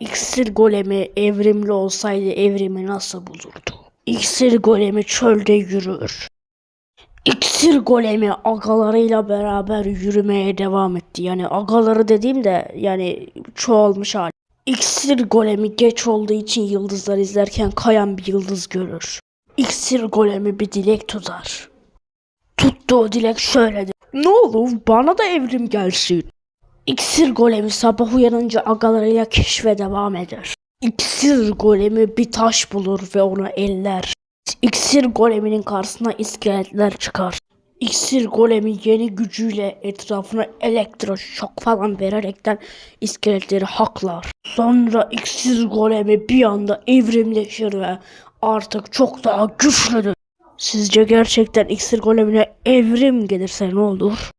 İksir golemi evrimli olsaydı evrimi nasıl bulurdu? İksir golemi çölde yürür. İksir golemi agalarıyla beraber yürümeye devam etti. Yani agaları dediğimde yani çoğalmış hali. İksir golemi geç olduğu için yıldızlar izlerken kayan bir yıldız görür. İksir golemi bir dilek tutar. Tuttuğu dilek şöyledir. Ne olur bana da evrim gelsin. İksir golemi sabah uyanınca agalarıyla keşfe devam eder. İksir golemi bir taş bulur ve onu eller. İksir goleminin karşısına iskeletler çıkar. İksir golemi yeni gücüyle etrafına elektroşok falan vererekten iskeletleri haklar. Sonra iksir golemi bir anda evrimleşir ve artık çok daha güçlüdür. Sizce gerçekten iksir golemine evrim gelirse ne olur?